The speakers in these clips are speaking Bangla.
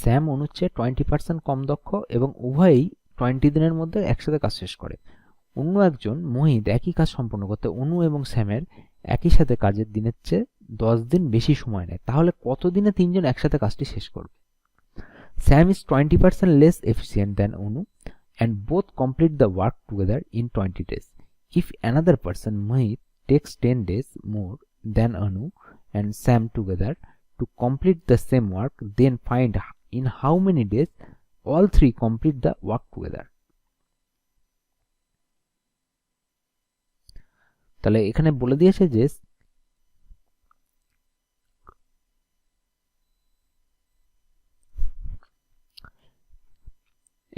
স্যাম অনুর চেয়ে টোয়েন্টি পার্সেন্ট কম দক্ষ এবং উভয়ই টোয়েন্টি দিনের মধ্যে একসাথে কাজ শেষ করে। অন্য একজন, মোহিত, একই কাজ সম্পন্ন করতে অনু এবং স্যামের একই সাথে কাজের দিনের চেয়ে দশ দিন বেশি সময় নেয়। তাহলে কত দিনে তিনজন একসাথে কাজটি শেষ করবে? Sam is twenty percent less efficient than Anu and both complete the work together in twenty days if another person Mohit takes ten days more than Anu and Sam together to complete the same work, then find in how many days all three complete the work together. তাহলে এখানে বলে দিয়েছে যে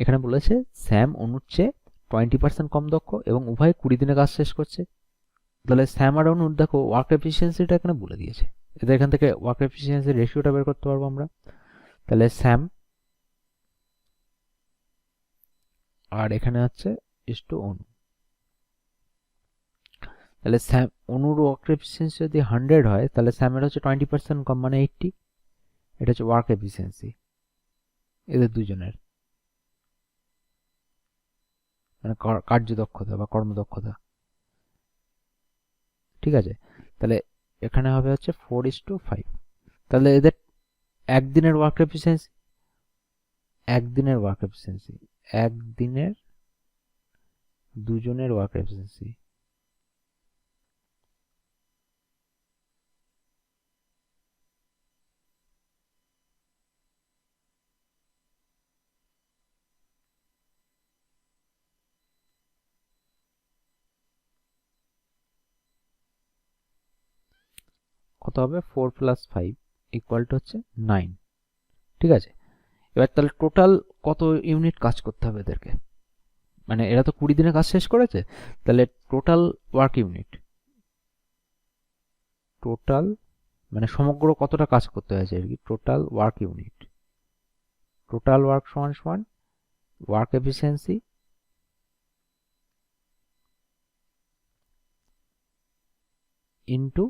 এখানে বলেছে স্যাম অনুর চেয়ে টোয়েন্টি পার্সেন্ট কম দক্ষ এবং উভয় কুড়ি দিনে কাজ শেষ করছে। তাহলে স্যাম আর অনুর দেখো ওয়ার্ক এফিসিয়েন্সিটা এখানে বলে দিয়েছে। এদের এখান থেকে ওয়ার্ক এফিসিয়েন্সি রেশিওটা বের করতে পারব আমরা। তাহলে স্যাম আর এখানে হচ্ছে ইস টু অনু। তাহলে স্যাম, অনুর ওয়ার্ক এফিসিয়েন্সি যদি হান্ড্রেড হয়, তাহলে স্যামের হচ্ছে টোয়েন্টি পার্সেন্ট কম মানে এইটটি এটা হচ্ছে ওয়ার্ক এফিসিয়েন্সি এদের দুজনের। মানে কার্যদক্ষতা বা কর্মদক্ষতা। ঠিক আছে? তাহলে এখানে হবে হচ্ছে ফোর ইস টু ফাইভ তাহলে এদের একদিনের ওয়ার্ক এফিসিয়েন্সি একদিনের ওয়ার্ক এফিসিয়েন্সি একদিনের দুজনের ওয়ার্ক এফিসিয়েন্সি কত হবে? Four plus five equal to হচ্ছে নাইন ঠিক আছে? এবার তাহলে টোটাল কত ইউনিট কাজ করতে হবে এদেরকে? মানে এরা তো কুড়ি দিনে কাজ শেষ করেছে? তাহলে টোটাল ওয়ার্ক ইউনিট টোটাল মানে সমগ্র কতটা কাজ করতে হয়েছে আর কি? Total work unit total work সমান সমান work efficiency into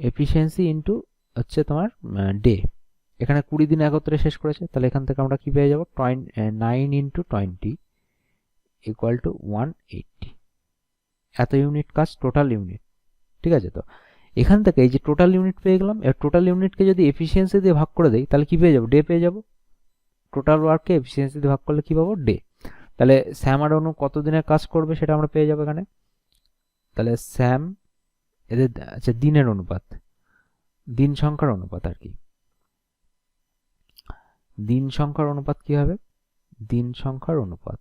efficiency into হচ্ছে তোমার ডে এখানে কুড়ি দিন একত্রে শেষ করেছে, তাহলে এখান থেকে আমরা কী পেয়ে যাব? Two one nine into twenty equal to one eighty এত ইউনিট কাজ টোটাল ইউনিট ঠিক আছে তো? এখান থেকে এই যে টোটাল ইউনিট পেয়ে গেলাম, এবার টোটাল ইউনিটকে যদি এফিসিয়েন্সি দিয়ে ভাগ করে দেই, তাহলে কী পেয়ে যাব? ডে পেয়ে যাব? টোটাল ওয়ার্ককে এফিসিয়েন্সি দিয়ে ভাগ করলে কী পাবো? ডে তাহলে স্যাম আর অনু কত দিনের কাজ করবে সেটা আমরা পেয়ে যাব এখানে। তাহলে স্যাম এদের আচ্ছা দিনের অনুপাত। দিন সংখ্যার অনুপাত আর কি। দিন সংখ্যার অনুপাত কি হবে? দিন সংখ্যার অনুপাত।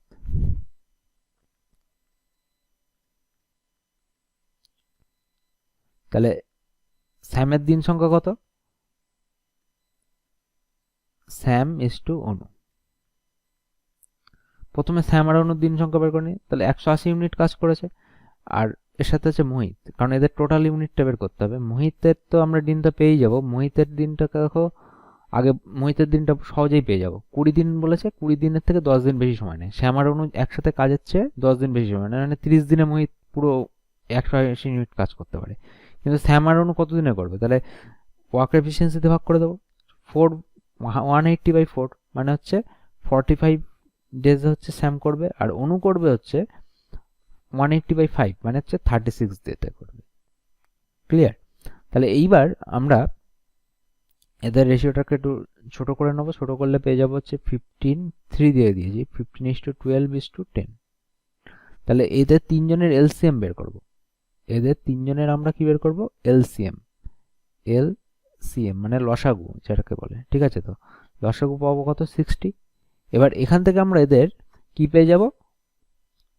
তাহলে স্যামের দিন সংখ্যা কত? Sam is to Anu. প্রথমে স্যাম আর অনুর দিন সংখ্যা বের করে নিই তাহলে একশো আশি ইউনিট কাজ করেছে। আর এর সাথে আছে মোহিত। কারণ এদের টোটাল ইউনিটটা বের করতে হবে। মোহিতের তো আমরা দিনটা পেয়েই যাব। মোহিতের দিনটা দেখো, আগে মোহিতের দিনটা সহজেই পেয়ে যাব। কুড়ি দিন বলেছে, কুড়ি দিনের থেকে দশ দিন বেশি সময় নেয়। শ্যামার অনু একসাথে কাজের চেয়ে দশ দিন বেশি সময় নেয়। মানে তিরিশ দিনে মোহিত পুরো একশো আশি ইউনিট কাজ করতে পারে। কিন্তু শ্যামার অনু কত দিনে করবে? তাহলে ওয়ার্ক এফিসিয়েন্সিতে ভাগ করে দেবো। Four one eighty by four মানে হচ্ছে ফর্টি ফাইভ ডেজ হচ্ছে স্যাম করবে। আর অনু করবে হচ্ছে ওয়ান এইট্টি বাই ফাইভ মানে হচ্ছে থার্টি সিক্স ডেতে করবে। ক্লিয়ার তাহলে এইবার আমরা এদের রেশিওটাকে একটু ছোটো করে নেব। ছোটো করলে পেয়ে যাব হচ্ছে ফিফটিন থ্রি দিয়ে দিয়েছি। Fifteen is to twelve is to ten তাহলে এদের তিনজনের এলসিএম বের করব। এদের তিনজনের আমরা কি বের করব? এলসিএম এল সিএম মানে লসাগু, যেটাকে বলে। ঠিক আছে তো? লসাগু পাবো কত? সিক্সটি এবার এখান থেকে আমরা এদের কি পেয়ে যাব?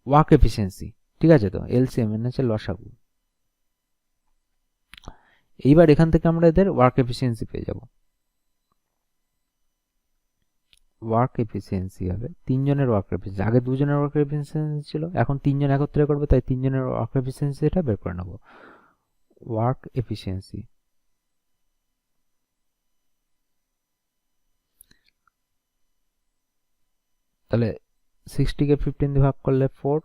Work efficiency. ঠিক আছে তো? এলসিএম মানে হচ্ছে লসাগু। এইবার এখান থেকে আমরা এদের ওয়ার্ক এফিসিয়েন্সি পেয়ে যাব। ওয়ার্ক এফিসিয়েন্সি হবে তিনজনের ওয়ার্ক এফিসিয়েন্সি আগে দুজনের ওয়ার্ক এফিসিয়েন্সি ছিল, এখন তিনজন একত্রে করবে, তাই তিনজনের ওয়ার্ক এফিসিয়েন্সিটা বের করে নেব। ওয়ার্ক এফিসিয়েন্সি তাহলে সিক্সটিকে ফিফটিন দিয়ে ভাগ করলে ফোর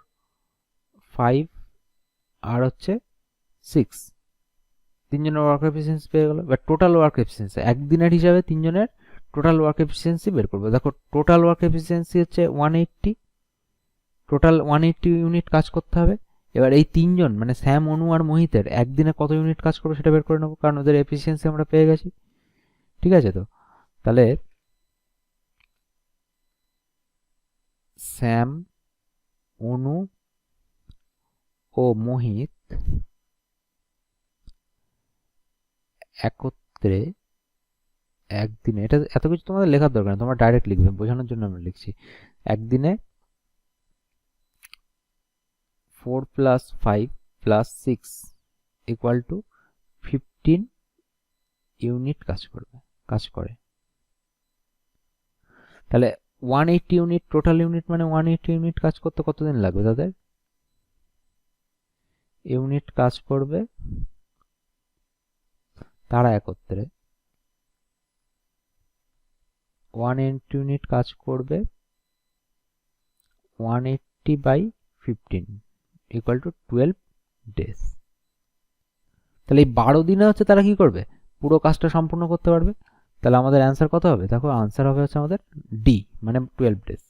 ফাইভ আর হচ্ছে সিক্স তিনজনের ওয়ার্ক এফিসিয়েন্সি পেয়ে গেল। বা টোটাল ওয়ার্ক এফিসিয়েন্সি একদিনের হিসাবে তিনজনের টোটাল ওয়ার্ক এফিসিয়েন্সি বের করব। দেখো টোটাল ওয়ার্ক এফিসিয়েন্সি হচ্ছে one eighty total one eighty unit কাজ করতে হবে। এবার এই তিনজন মানে শ্যাম অনু আর মোহিতের একদিনে কত ইউনিট কাজ করবে সেটা বের করে নেব, কারণ ওদের এফিসিয়েন্সি আমরা পেয়ে গেছি। ঠিক আছে তো? তাহলে শ্যাম অনু ও মোহিত একত্রে একদিনে, এটা এত কিছু তোমাদের লেখার দরকার তোমরা ডাইরেক্ট লিখবে, বোঝানোর জন্য আমরা লিখছি। একদিনে four plus five plus six equal to fifteen unit কাজ করবে, কাজ করে। তাহলে one eighty unit total unit মানে ওয়ান এইটটি ইউনিট কাজ করতে কতদিন লাগবে তাদের? ইউনিট কাজ করবে তারা একত্রে। ওয়ান এইটটি ইউনিট কাজ করবে one eighty by fifteen equal to twelve days তাহলে এই বারো দিনে হচ্ছে তারা কি করবে? পুরো কাজটা সম্পূর্ণ করতে পারবে। তাহলে আমাদের অ্যান্সার কত হবে? দেখো আনসার হবে হচ্ছে আমাদের ডি মানে টুয়েলভ ডেজ